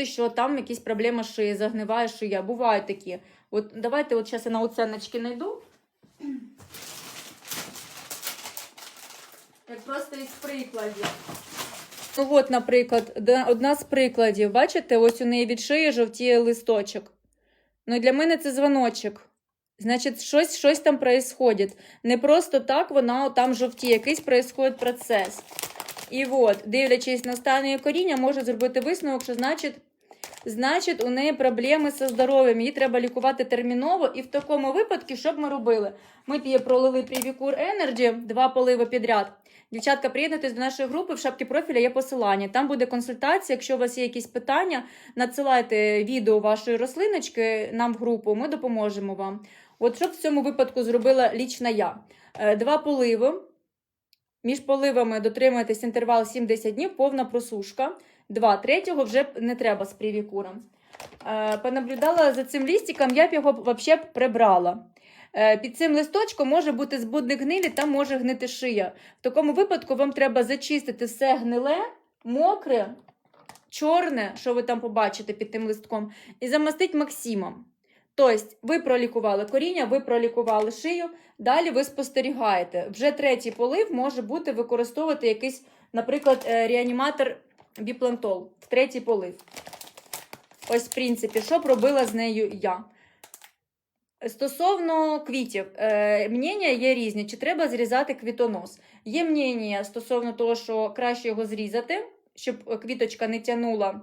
що там якісь проблеми шиї, загниває шия. Бувають такі. От давайте от зараз я на оценочки знайду. Як просто із прикладів. Ну от, наприклад, одна з прикладів. Бачите, ось у неї від шиї жовтіє листочок. Ну, для мене це дзвоночок. Значить, щось, щось там происходит. Не просто так вона там жовтіє, якийсь происходит процес. І от, дивлячись на стан її коріння, може зробити висновок, що значить, значить, у неї проблеми зі здоров'ям. Її треба лікувати терміново. І в такому випадку, що б ми робили? Ми б її пролили Привікур Energy, два поливи підряд. Дівчатка, приєднуйтесь до нашої групи. В шапці профіля є посилання. Там буде консультація. Якщо у вас є якісь питання, надсилайте відео вашої рослиночки нам в групу, ми допоможемо вам. От що б в цьому випадку зробила лічна я? Е, Два поливи. Між поливами дотримуєтесь інтервал 7-10 днів, повна просушка. Два третього вже не треба з привікуром. Е, Понаблюдала за цим лістиком, я б його взагалі прибрала. Е, Під цим листочком може бути збудник гнилі, там може гнити шия. В такому випадку вам треба зачистити все гниле, мокре, чорне, що ви там побачите під тим листком, і замастити Максимом. Тобто, ви пролікували коріння, ви пролікували шию, далі ви спостерігаєте. Вже третій полив може бути використовувати якийсь, наприклад, е, реаніматор біплантол в третій полив. Ось, в принципі, що б робила з нею я. Стосовно квітів, е, мнення є різні, чи треба зрізати квітонос. Є мнення стосовно того, що краще його зрізати, щоб квіточка не тягнула